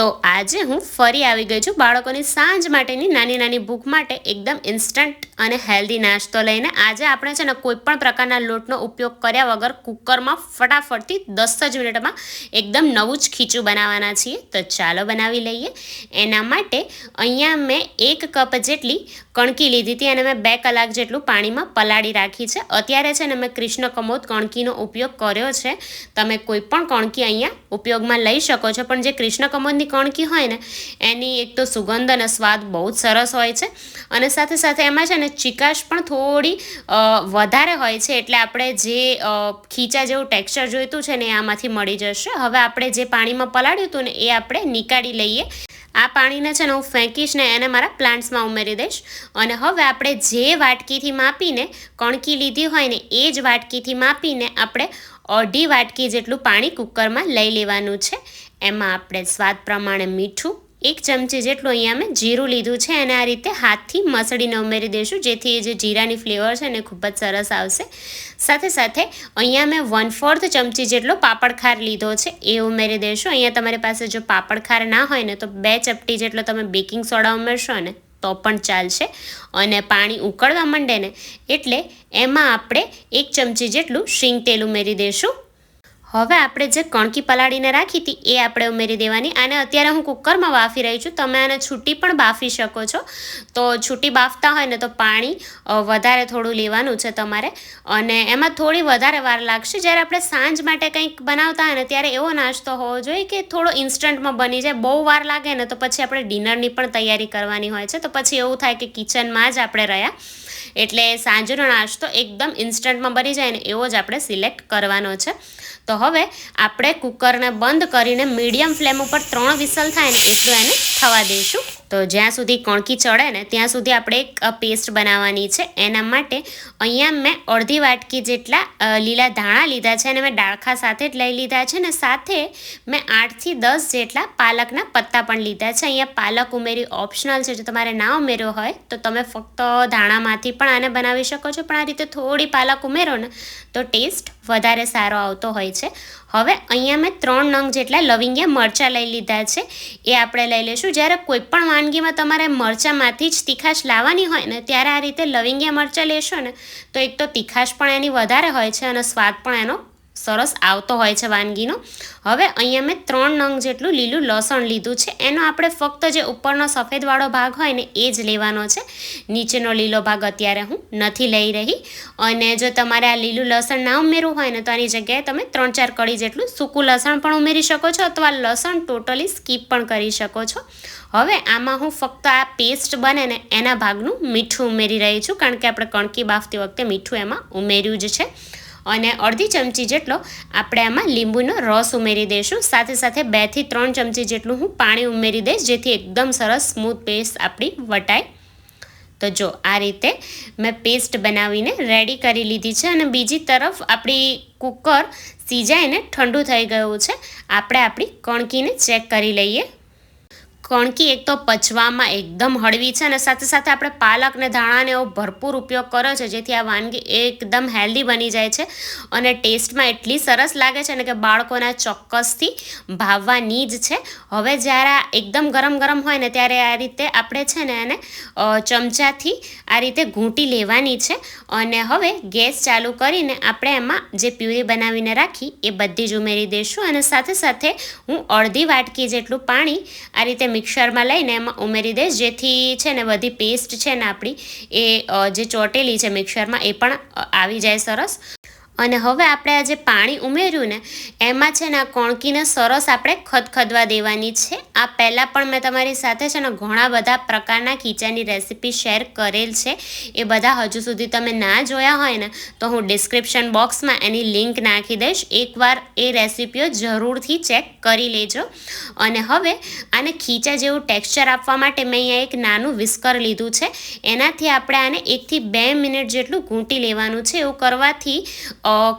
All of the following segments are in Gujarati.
તો આજે હું ફરી આવી ગઈ છું બાળકોની સાંજ માટેની નાની નાની ભૂખ માટે એકદમ ઇન્સ્ટન્ટ અને હેલ્ધી નાસ્તો લઈને. આજે આપણે છે ને કોઈ પણ પ્રકારના લોટનો ઉપયોગ કર્યા વગર કુકરમાં ફટાફટથી દસ જ મિનિટમાં એકદમ નવું જ ખીચું બનાવવાના છીએ. તો ચાલો બનાવી લઈએ. એના માટે અહીંયા મેં એક કપ જેટલી કણકી લીધી હતી અને મેં બે કલાક જેટલું પાણીમાં પલાળી રાખી છે. અત્યારે છે ને મેં કૃષ્ણ કમોદ કણકીનો ઉપયોગ કર્યો છે. તમે કોઈ પણ કણકી અહીંયા ઉપયોગમાં લઈ શકો છો. પણ જે કૃષ્ણ કમોદની કણકી હોય ને, એની એક તો સુગંધ અને સ્વાદ બહુ જ સરસ હોય છે. અને સાથે સાથે એમાં છે ને ચિકાશ પણ થોડી વધારે હોય છે. એટલે આપણે જે ખીચા જેવું ટેક્સચર જોઈતું છે ને એ આમાંથી મળી જશે. હવે આપણે જે પાણીમાં પલાળ્યું હતું ને, એ આપણે નીકાળી લઈએ. આ પાણીને છે ને હું ફેંકીશ ને એને મારા પ્લાન્ટ્સમાં ઉમેરી દઈશ. અને હવે આપણે જે વાટકીથી માપીને કણકી લીધી હોય ને એ જ વાટકીથી માપીને આપણે અઢી વાટકી જેટલું પાણી કુકરમાં લઈ લેવાનું છે. એમાં આપણે સ્વાદ પ્રમાણે મીઠું એક ચમચી જેટલું અહીંયા મેં જીરું લીધું છે અને આ રીતે હાથથી મસળીને ઉમેરી દઈશું, જેથી એ જે જીરાની ફ્લેવર છે ને ખૂબ જ સરસ આવશે. સાથે સાથે અહીંયા મેં વન ફોર્થ ચમચી જેટલો પાપડખાર લીધો છે, એ ઉમેરી દઈશું. અહીંયા તમારી પાસે જો પાપડખાર ના હોય ને તો બે ચપટી જેટલો તમે બેકિંગ સોડા ઉમેરશો ને તો પણ ચાલશે. અને પાણી ઉકળવા માંડે ને એટલે એમાં આપણે એક ચમચી જેટલું શીંગ તેલ ઉમેરી દઈશું. હવે આપણે જે કણકી પલાળીને રાખી હતી, એ આપણે ઉમેરી દેવાની. આને અત્યારે હું કુકરમાં બાફી રહી છું. તમે આને છૂટી પણ બાફી શકો છો. તો છૂટી બાફતા હોય ને તો પાણી વધારે થોડું લેવાનું છે તમારે. અને એમાં થોડી વધારે વાર લાગશે. જ્યારે આપણે સાંજ માટે કંઈક બનાવતા હોય ને ત્યારે એવો નાસ્તો હોવો જોઈએ કે થોડો ઇન્સ્ટન્ટમાં બની જાય. બહુ વાર લાગે ને તો પછી આપણે ડિનરની પણ તૈયારી કરવાની હોય છે. તો પછી એવું થાય કે કિચનમાં જ આપણે રહ્યા. એટલે સાંજનો નાસ્તો એકદમ ઇન્સ્ટન્ટમાં બની જાય ને એવો જ આપણે સિલેક્ટ કરવાનો છે. તો હવે આપણે કુકરને બંધ કરીને મીડિયમ ફ્લેમ ઉપર ત્રણ વિસલ થાય ને એટલું એને થવા દઈશું. તો જ્યાં સુધી કણકી ચડે ને ત્યાં સુધી આપણે એક પેસ્ટ બનાવવાની છે. એના માટે અહીંયા મેં અડધી વાટકી જેટલા લીલા ધાણા લીધા છે અને મેં ડાળખા સાથે જ લઈ લીધા છે ને સાથે મેં આઠથી દસ જેટલા પાલકના પત્તા પણ લીધા છે. અહીંયા પાલક ઉમેરી ઓપ્શનલ છે. જો તમારે ના ઉમેર્યો હોય તો તમે ફક્ત ધાણામાંથી પણ આને બનાવી શકો છો. પણ આ રીતે થોડી પાલક ઉમેરો ને, તો ટેસ્ટ વધારે સારો આવતો હોય છે. હવે અહીંયા મેં ત્રણ નંગ જેટલા લવિંગિયા મરચાં લઈ લીધા છે. એ આપણે લઈ લઈશું. જ્યારે કોઈપણ વાનગીમાં તમારે મરચાંમાંથી જ તીખાશ લાવવાની હોય ને, ત્યારે આ રીતે લવિંગિયા મરચાં લેશો ને, તો એક તો તીખાશ પણ એની વધારે હોય છે અને સ્વાદ પણ એનો સરસ આવતો હોય છે વાનગીનો. હવે અહીંયા મેં ત્રણ નંગ જેટલું લીલું લસણ લીધું છે. એનો આપણે ફક્ત જે ઉપરનો સફેદવાળો ભાગ હોય ને એ જ લેવાનો છે. નીચેનો લીલો ભાગ અત્યારે હું નથી લઈ રહી. અને જો તમારે આ લીલું લસણ ના ઉમેરવું હોય ને તો આની જગ્યાએ તમે ત્રણ ચાર કળી જેટલું સૂકું લસણ પણ ઉમેરી શકો છો અથવા લસણ ટોટલી સ્કીપ પણ કરી શકો છો. હવે આમાં હું ફક્ત આ પેસ્ટ બને ને એના ભાગનું મીઠું ઉમેરી રહી છું. કારણ કે આપણે કણકી બાફતી વખતે મીઠું એમાં ઉમેર્યું જ છે. અને અડધી ચમચી જેટલો આપણે આમાં લીંબુનો રસ ઉમેરી દઈશું. સાથે સાથે બેથી ત્રણ ચમચી જેટલું હું પાણી ઉમેરી દઈશ, જેથી એકદમ સરસ સ્મૂથ પેસ્ટ આપણી વટાય. તો જો આ રીતે મેં પેસ્ટ બનાવીને રેડી કરી લીધી છે અને બીજી તરફ આપણી કુકર સીજાઈને ઠંડુ થઈ ગયું છે. આપણે આપણી કણકીને ચેક કરી લઈએ. કણકી એક તો પચવામાં એકદમ હળવી છે અને સાથે સાથે આપણે પાલક ને ધાણાને એવો ભરપૂર ઉપયોગ કર્યો છે, જેથી આ વાનગી એકદમ હેલ્ધી બની જાય છે અને ટેસ્ટમાં એટલી સરસ લાગે છે ને કે બાળકોના ચોક્કસથી ભાવવાની જ છે. હવે જ્યારે આ એકદમ ગરમ ગરમ હોય ને ત્યારે આ રીતે આપણે છે ને એને ચમચાથી આ રીતે ઘૂંટી લેવાની છે અને હવે ગેસ ચાલુ કરીને આપણે એમાં જે પ્યુરી બનાવીને રાખી એ બધી જ ઉમેરી દઈશું અને સાથે સાથે હું અડધી વાટકી જેટલું પાણી આ રીતે મિક્સરમાં લઈને એમાં ઉમેરી દઈશ. જેથી છે ને બધી પેસ્ટ છે ને આપણી એ જે ચોટેલી છે મિક્સરમાં એ પણ આવી જાય સરસ. અને હવે આપણે આ જે પાણી ઉમેર્યું ને, એમાં છે ને આ કોણકીને સરસ આપણે ખદખદવા દેવાની છે. આ પહેલાં પણ મેં તમારી સાથે છે ને ઘણા બધા પ્રકારના ખીચાની રેસીપી શેર કરેલ છે. એ બધા હજુ સુધી તમે ના જોયા હોય ને, તો હું ડિસ્ક્રિપ્શન બોક્સમાં એની લિંક નાખી દઈશ. એકવાર એ રેસીપીઓ જરૂરથી ચેક કરી લેજો. અને હવે આને ખીચા જેવું ટેક્સચર આપવા માટે મેં અહીંયા એક નાનું વિસ્કર લીધું છે. એનાથી આપણે આને એકથી બે મિનિટ જેટલું ઘૂંટી લેવાનું છે. એવું કરવાથી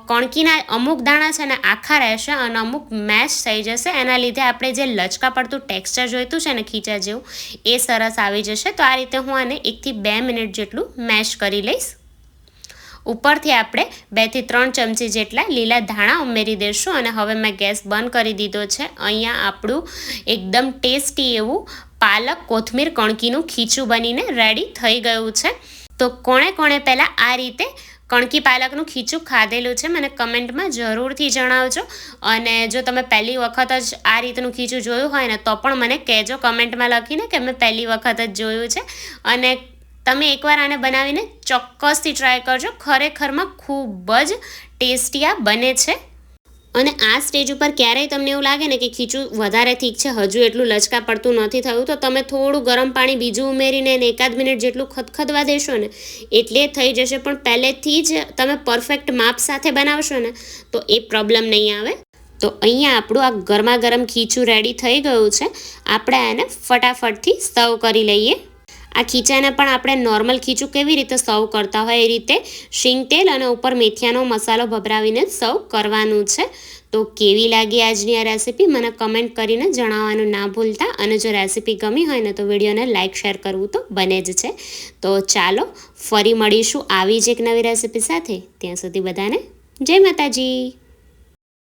કણકીના અમુક દાણા છે ને આખા રહેશે અને અમુક મેશ થઈ જશે. એના લીધે આપણે જે લચકા પડતું ટેક્સચર જોઈતું છે ને ખીચા જેવું, એ સરસ આવી જશે. તો આ રીતે હું આને એકથી બે મિનિટ જેટલું મેશ કરી લઈશ. ઉપરથી આપણે બેથી ત્રણ ચમચી જેટલા લીલા ધાણા ઉમેરી દઈશું અને હવે મેં ગેસ બંધ કરી દીધો છે. અહીંયા આપણું એકદમ ટેસ્ટી એવું પાલક કોથમીર કણકીનું ખીચું બનીને રેડી થઈ ગયું છે. તો કોણે કોણે પહેલાં આ રીતે કણકી પાલકનું ખીચું ખાધેલું છે. મને કમેન્ટમાં જરૂરથી જણાવજો. અને જો તમે પહેલી વખત જ આ રીતનું ખીચું જોયું હોય ને, તો પણ મને કહેજો કમેન્ટમાં લખીને કે મેં પહેલી વખત જ જોયું છે. અને તમે એકવાર આને બનાવીને ચોક્કસથી ટ્રાય કરજો. ખરેખરમાં ખૂબ જ ટેસ્ટી આ બને છે. અને આ સ્ટેજ ઉપર ક્યારેય તમને એવું લાગે ને કે ખીચું વધારે ઠીક છે, હજુ એટલું લચકા પડતું નથી થયું, તો તમે થોડું ગરમ પાણી બીજું ઉમેરીને એને એકાદ મિનિટ જેટલું ખદખદવા દેશો ને, એટલે થઈ જશે. પણ પહેલેથી જ તમે પરફેક્ટ માપ સાથે બનાવશો ને, તો એ પ્રોબ્લેમ નહીં આવે. તો અહીંયા આપણું આ ગરમા ગરમ ખીચું રેડી થઈ ગયું છે. આપણે એને ફટાફટથી સર્વ કરી લઈએ. આ ખીચાને પણ આપણે નોર્મલ ખીચું કેવી રીતે સર્વ કરતા હોય એ રીતે શીંગ તેલ અને ઉપર મેથીયાનો મસાલો ભભરાવીને સર્વ કરવાનું છે. તો કેવી લાગી આજની આ રેસીપી મને કમેન્ટ કરીને જણાવવાનું ના ભૂલતા અને જો રેસીપી ગમી હોય ને તો વિડીયોને લાઇક શેર કરવું તો બને જ છે. તો ચાલો ફરી મળીશું આવી જ એક નવી રેસીપી સાથે. ત્યાં સુધી બધાને જય માતાજી.